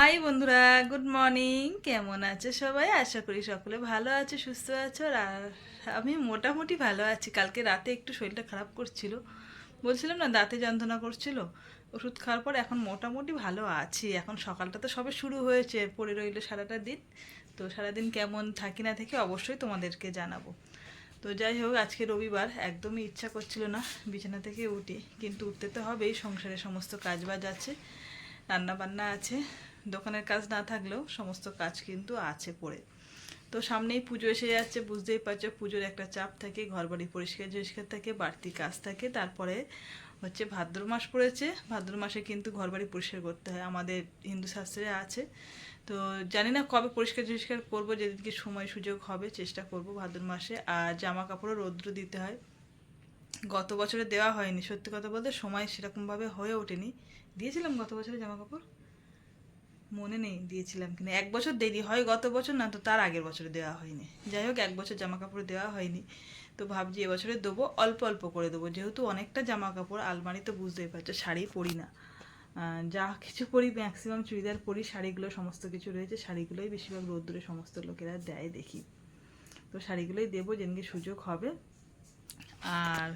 High বন্ধুরা, good morning. কেমন আছে সবাই? আশা করি সকলে ভালো আছে, সুস্থ আছো, আর আমি মোটামুটি ভালো আছি। কালকে রাতে একটু শরীরটা খারাপ করছিল। বলছিলাম না, দাঁতে যন্ত্রণা করছিল। ওষুধ খাওয়ার পর এখন মোটামুটি ভালো আছি। এখন সকালটা তো সবে শুরু হয়েছে, পড়ে রইল সারাটা দিন। তো সারাদিন কেমন থাকি না থেকে অবশ্যই তোমাদেরকে জানাব। তো যাই হোক, আজকে রবিবার, একদমই ইচ্ছা করছিল না বিছানা থেকে উঠি। কিন্তু উঠতে তো হবেই সংসারে সমস্ত কাজ বাজ আছে রান্না বান্না আছে। দোকানের কাজ না থাকলেও সমস্ত কাজ কিন্তু আছে পড়ে। তো সামনেই পুজো এসে যাচ্ছে, বুঝতেই পারছ পুজোর একটা চাপ থাকে, ঘরবাড়ি পরিষ্কার পরিষ্কার থাকে, বাড়তি কাজ থাকে। তারপরে হচ্ছে ভাদ্র মাস পড়েছে, ভাদ্র মাসে কিন্তু ঘরবাড়ি পরিষ্কার করতে হয়, আমাদের হিন্দু শাস্ত্রে আছে। তো জানি না কবে পরিষ্কার পরিষ্কার করব, যেদিনকে সময় সুযোগ হবে চেষ্টা করব ভাদ্র মাসে। আর জামা কাপড়ও রৌদ্র দিতে হয়। গত বছরে দেওয়া হয়নি, সত্যি কথা বলতে সময় সেরকমভাবে হয়ে ওঠেনি। দিয়েছিলাম গত বছরে জামা কাপড় মনে নেই, দিয়েছিলাম কিনা। এক বছর দেরি হয় গত বছর, না তো তার আগের বছরে দেওয়া হয়নি। যাই হোক, এক বছর জামা কাপড় দেওয়া হয়নি। তো ভাবছি এবছরে দেবো, অল্প অল্প করে দেবো। যেহেতু অনেকটা জামা কাপড় আলমারি তো বুঝতেই পারছ, শাড়ি পরি না। যা কিছু পরি ম্যাক্সিমাম চুড়িদার পরি, শাড়িগুলো, সমস্ত কিছু রয়েছে, শাড়িগুলোই বেশিরভাগ রোদ্দুরে সমস্ত লোকেরা দেয় দেখি। তো শাড়িগুলোই দেবো, যেদিনকে সুযোগ হবে। আর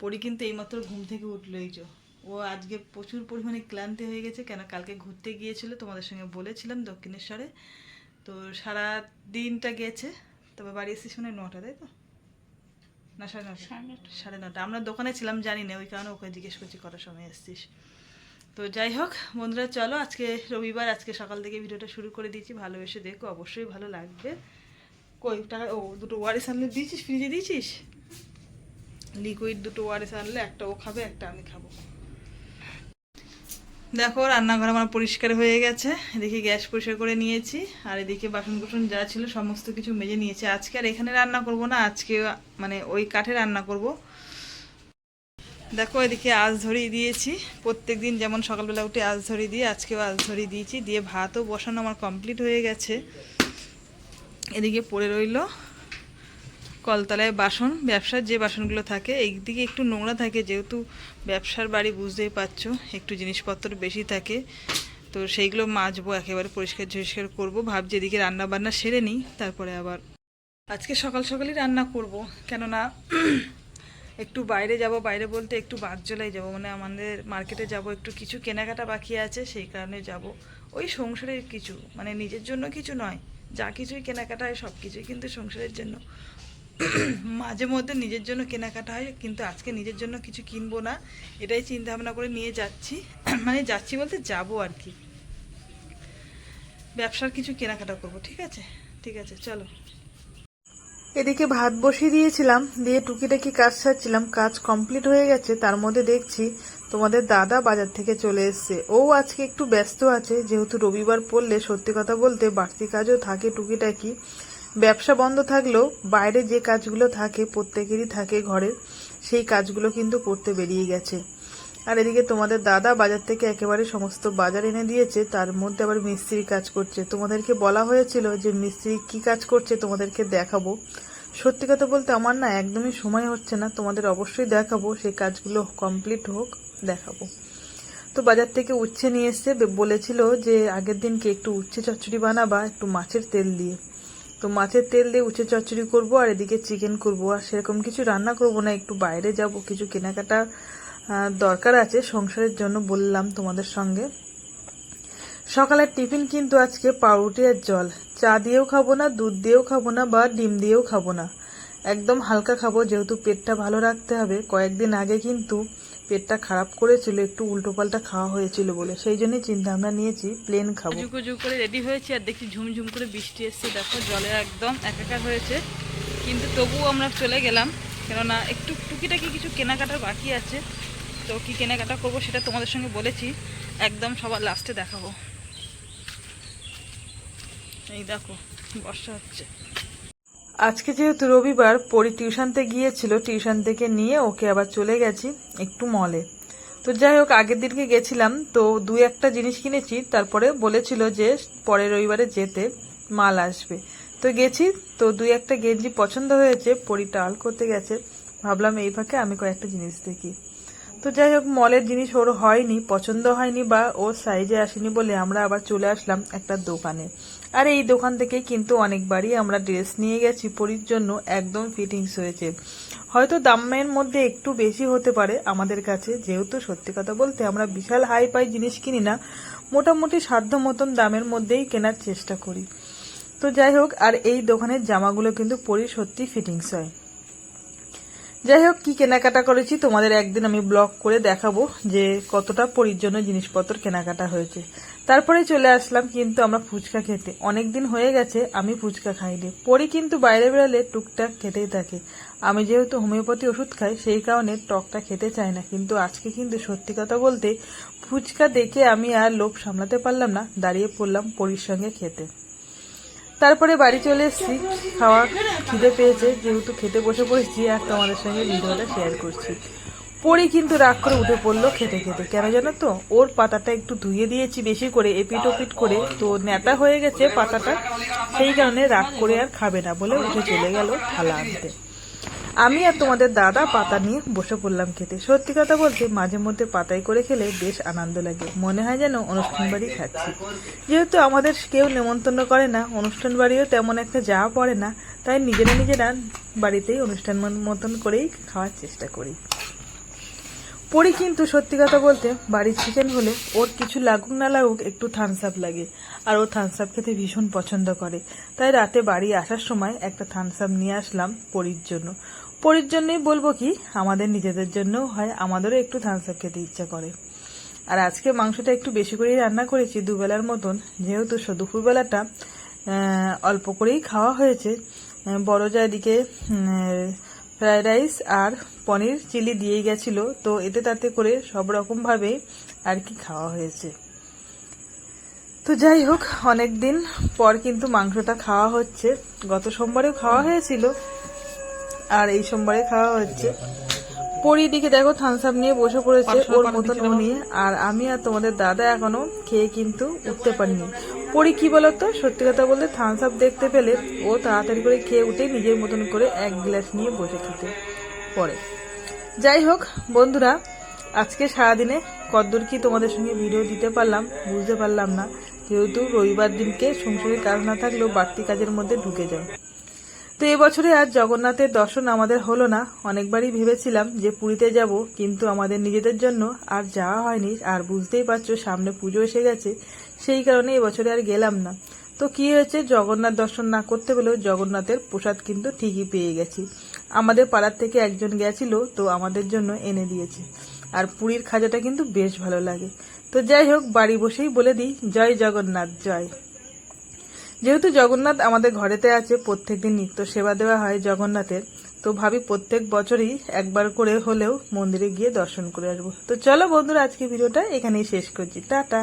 পরি কিন্তু এইমাত্র ঘুম থেকে উঠল এই যে ও আজকে প্রচুর পরিমাণে ক্লান্তি হয়ে গেছে। কেন কালকে ঘুরতে গিয়েছিল তোমাদের সঙ্গে বলেছিলাম দক্ষিণেশ্বরে। তো সারা দিনটা গেছে। তবে বাড়ি এসেছিস মানে নটা তাই তো? না সাড়ে নটা? সাড়ে নটা। আমরা দোকানে ছিলাম জানি না ওই কারণে ওকে জিজ্ঞেস করছি কটার সময় এসছিস। তো যাই হোক বন্ধুরা চলো আজকে রবিবার আজকে সকাল থেকে ভিডিওটা শুরু করে দিয়েছি। ভালোবেসে দেখো অবশ্যই ভালো লাগবে। কই টাকা ও দুটো ওয়ারিস আনলে দিয়েছিস? ফ্রিজে দিয়েছিস? লিকুইড দুটো ওয়ারিস আনলে একটা ও খাবে একটা আমি খাব। দেখো, রান্নাঘর আমার পরিষ্কার হয়ে গেছে। এদিকে গ্যাস পরিষ্কার করে নিয়েছি। আর এদিকে বাসন কুসন যা ছিল সমস্ত কিছু মেজে নিয়েছি। আজকে আর এখানে রান্না করব না, আজকে মানে ওই কাঠে রান্না করব। দেখো, এদিকে আজ ধরিয়ে দিয়েছি। প্রত্যেক দিন যেমন সকালবেলা উঠে আজ ধরিয়ে দিয়ে আজকেও আজ ধরিয়ে দিয়েছি। দিয়ে ভাতও বসানো আমার কমপ্লিট হয়ে গেছে। এদিকে পড়ে রইল। কলতলায় বাসন, ব্যবসার যে বাসনগুলো থাকে, এইদিকে একটু নোংরা থাকে যেহেতু ব্যবসার বাড়ি বুঝতেই পারছ, একটু জিনিসপত্র বেশি থাকে, তো সেইগুলো মাজবো, একেবারে পরিষ্কার ঝরিষ্কার করব। ভাবছি এদিকে রান্না বান্না সেরে নিই, তারপরে আবার আজকে সকাল সকালই রান্না করব। কেননা একটু বাইরে যাব, বাইরে বলতে একটু বাগজলায় যাব মানে আমাদের মার্কেটে যাব, একটু কিছু কেনাকাটা বাকি আছে, সেই কারণে যাব। ওই সংসারের কিছু মানে নিজের জন্য কিছু নয়, যা কিছুই কেনাকাটা হয় সব কিছুই কিন্তু সংসারের জন্য। মাঝে মধ্যে নিজের জন্য কেনাকাটা হয়, কিন্তু আজকে নিজের জন্য কিছু কিনবো না, এটাই চিন্তা ভাবনা করে নিয়ে যাচ্ছি। মানে যাচ্ছি বলতে যাব আর কি। ব্যবসার কিছু কেনাকাটা করব, ঠিক আছে? ঠিক আছে, চলো। এদিকে ভাত বসিয়ে দিয়েছিলাম, দিয়ে টুকিটাকি কাজ সারছিলাম, কাজ কমপ্লিট হয়ে গেছে, তার মধ্যে দেখছি তোমাদের দাদা বাজার থেকে চলে এসছে। ও আজকে একটু ব্যস্ত আছে, যেহেতু রবিবার পড়লে সত্যি কথা বলতে বাড়তি কাজও থাকে টুকিটাকি। ব্যবসা বন্ধ থাকলেও বাইরে যে কাজগুলো থাকে, প্রত্যেকেরই থাকে ঘরে, সেই কাজগুলো কিন্তু করতে বেরিয়ে গেছে। আর এদিকে তোমাদের দাদা বাজার থেকে একেবারে সমস্ত বাজার এনে দিয়েছে, তার মধ্যে আবার মিস্ত্রি কাজ করছে। তোমাদেরকে বলা হয়েছিল যে মিস্ত্রি কি কাজ করছে তোমাদেরকে দেখাবো। সত্যি কথা বলতে আমার না একদমই সময় হচ্ছে না, তোমাদের অবশ্যই দেখাবো, সেই কাজগুলো কমপ্লিট হোক, দেখাবো। তো বাজার থেকে উচ্ছে নিয়ে এসছে বলেছিল যে আগের দিনকে একটু উচ্ছে চচ্চড়ি বানাবা, একটু মাছের তেল দিয়ে। তো মাছের তেল দিয়ে উচ্ছে চচ্চড়ি করব আর এদিকে চিকেন করব। আর সেরকম কিছু রান্না করব না, একটু বাইরে যাব। কিছু কেনাকাটা দরকার আছে সংসারের জন্য বললাম তোমাদের সঙ্গে। সকালের টিফিন কিন্তু আজকে পাউরুটি আর জল। চা দিয়েও খাব না, দুধ দিয়েও খাব না বা ডিম দিয়েও খাব না। একদম হালকা খাব, যেহেতু পেটটা ভালো রাখতে হবে। কয়েকদিন আগে কিন্তু পেটটা খারাপ করেছিল, একটু উল্টো পাল্টা খাওয়া হয়েছিল বলে। সেই জন্যই চিন্তা আমরা নিয়েছি প্লেন খাব। জুকো করে রেডি হয়েছি আর দেখি ঝুমঝুম করে বৃষ্টি এসছে। দেখো, জলে একদম একাকার হয়েছে। কিন্তু তবুও আমরা চলে গেলাম। কেননা একটু টুকিটাকি কিছু কেনাকাটার বাকি আছে। তো কি কেনাকাটা করব সেটা তোমাদের সঙ্গে বলেছি। একদম সবার লাস্টে দেখাবো। এই দেখো, বর্ষা হচ্ছে। আজকে যেহেতু রবিবার, পরি টিউশনতে গিয়েছিল, টিউশন থেকে নিয়ে ওকে আবার চলে গেছি একটু মলে তো যাই হোক, আগের দিনকে গেছিলাম, তো দু একটা জিনিস কিনেছি, তারপরে বলেছিল যে পরের রবিবারে যেতে মাল আসবে। তো গেছি, তো দু একটা গেঞ্জি পছন্দ হয়েছে পরি টাল করতে গেছে। ভাবলাম এই ফাঁকে আমি কয়েকটা জিনিস দেখি। তো যাই হোক মলের জিনিস ওর হয়নি, পছন্দ হয়নি বা ওর সাইজে আসেনি বলে আমরা আবার চলে আসলাম একটা দোকানে। আর এই দোকান থেকে কিন্তু অনেকবারই আমরা ড্রেস নিয়ে গেছি, পরির জন্য একদম ফিটিংস হয়েছে। হয়তো দামের মধ্যে একটু বেশি হতে পারে আমাদের কাছে, যেহেতু সত্যি কথা বলতে আমরা বিশাল হাই পাই জিনিস কিনি না, মোটামুটি সাধ্য মতন দামের মধ্যেই কেনার চেষ্টা করি। তো যাই হোক আর এই দোকানের জামাগুলো কিন্তু পরি সত্যি ফিটিংস হয়। যাই হোক কি কেনাকাটা করেছি তোমাদের একদিন আমি ব্লগ করে দেখাবো যে কতটা পরির জন্য জিনিসপত্র কেনাকাটা হয়েছে। তারপরে চলে আসলাম কিন্তু আমরা ফুচকা খেতে। অনেক দিন হয়ে গেছে, আমি ফুচকা খাইনি। পরি কিন্তু বাইরে বেরোলে টুকটাক খেতেই থাকে। আমি যেহেতু হোমিওপ্যাথি ওষুধ খাই, সেই কারণে টকটা খেতে চাই না। কিন্তু আজকে কিন্তু সত্যি কথা বলতে ফুচকা দেখে আমি আর লোভ সামলাতে পারলাম না, দাঁড়িয়ে পড়লাম পরির সঙ্গে খেতে। তারপরে বাড়ি চলে এসেছি। খাওয়া খিদে পেয়েছে, যেহেতু খেতে বসে পড়েছি আর তোমাদের সঙ্গে ভিডিওটা শেয়ার করছি। পরে কিন্তু রাগ করে উঠে পড়ল খেতে খেতে। কেন জানো তো? ওর পাতাটা একটু ধুয়ে দিয়েছি বেশি করে এপিট ওপিট করে। তো নেতা হয়ে গেছে পাতাটা। সেই কারণে রাগ করে আর খাবে না বলে উঠে চলে গেল থালা আনতে। আমি আর তোমাদের দাদা পাতা নিয়ে বসে পড়লাম খেতে। সত্যি কথা বলতে মাঝে মধ্যে পাতায় করে খেলে বেশ আনন্দ লাগে। মনে হয় যেন অনুষ্ঠান বাড়ি খাচ্ছি। যেহেতু আমাদের কেউ নেমন্তন্ন করে না, অনুষ্ঠান বাড়িও তেমন একটা যাওয়া পড়ে না, তাই নিজেরা নিজেরা বাড়িতেই অনুষ্ঠান মতন করেই খাওয়ার চেষ্টা করি। পরি কিন্তু সত্যি কথা বলতে বাড়ির চিকেন হলে ওর কিছু লাগুক না লাগুক, একটু থামস আপ লাগে। আর ও থামস আপ খেতে ভীষণ পছন্দ করে। তাই রাতে বাড়ি আসার সময় একটা থামস আপ নিয়ে আসলাম পরির জন্য। পরির জন্যই বলব কি, আমাদের নিজেদের জন্যও হয়, আমাদেরও একটু থামস আপ খেতে ইচ্ছা করে। আর আজকে মাংসটা একটু বেশি করেই রান্না করেছি, দুবেলার মতন। যেহেতু দুপুরবেলাটা অল্প করেই খাওয়া হয়েছে বড় যা এদিকে ফ্রাইড রাইস আর পনির চিলি দিয়ে গেছিল তো এতে তাতে করে সব রকমভাবে আর কি খাওয়া হয়েছে। তো যাই হোক অনেক দিন পর কিন্তু মাংসটা খাওয়া হচ্ছে। গত সোমবারেও খাওয়া হয়েছিল আর এই সোমবারে খাওয়া হচ্ছে। পরি দিকে দেখো থামস আপ নিয়ে বসে পড়েছে ওর মতন নিয়ে আর আমি আর তোমাদের দাদা এখনও খেয়ে কিন্তু উঠতে পারিনি। পরি কি বলতো? সত্যি কথা বলতে থামস আপ দেখতে পেলে ও তাড়াতাড়ি করে খেয়ে উঠে নিজের মতন করে এক গ্লাস নিয়ে বসে খেতে পরে। যাই হোক, বন্ধুরা, আজকে সারাদিনে কদ্দূর কি তোমাদের সঙ্গে ভিডিও দিতে পারলাম, বুঝতে পারলাম না। যেহেতু রবিবার দিনকে সংসারের কাজ না থাকলেও বাড়তি কাজের মধ্যে ঢুকে যায় তো এবছরে আর জগন্নাথের দর্শন আমাদের হলো না। অনেকবারই ভেবেছিলাম যে পুরীতে যাব, কিন্তু আমাদের নিজেদের জন্য আর যাওয়া হয়নি। আর বুঝতেই পারছ, সামনে পুজো এসে গেছে, সেই কারণে এবছরে আর গেলাম না। তো কি হয়েছে, জগন্নাথ দর্শন না করতে পেলেও জগন্নাথের প্রসাদ কিন্তু ঠিকই পেয়ে গেছি। আমাদের পাড়ার থেকে একজন গেছিল, তো আমাদের জন্য এনে দিয়েছে। আর পুরীর খাজাটা কিন্তু বেশ ভালো লাগে। তো যাই হোক, বাড়ি বসেই বলে দিই, জয় জগন্নাথ, জয়। যেহেতু জগন্নাথ আমাদের ঘরেতে আছে, প্রত্যেকদিন নিত্য সেবা দেওয়া হয় জগন্নাথের। তো ভাবি প্রত্যেক বছরই একবার করে হলেও মন্দিরে গিয়ে দর্শন করে আসব। তো চলো বন্ধুরা আজকে ভিডিওটা এখানেই শেষ করছি। টাটা।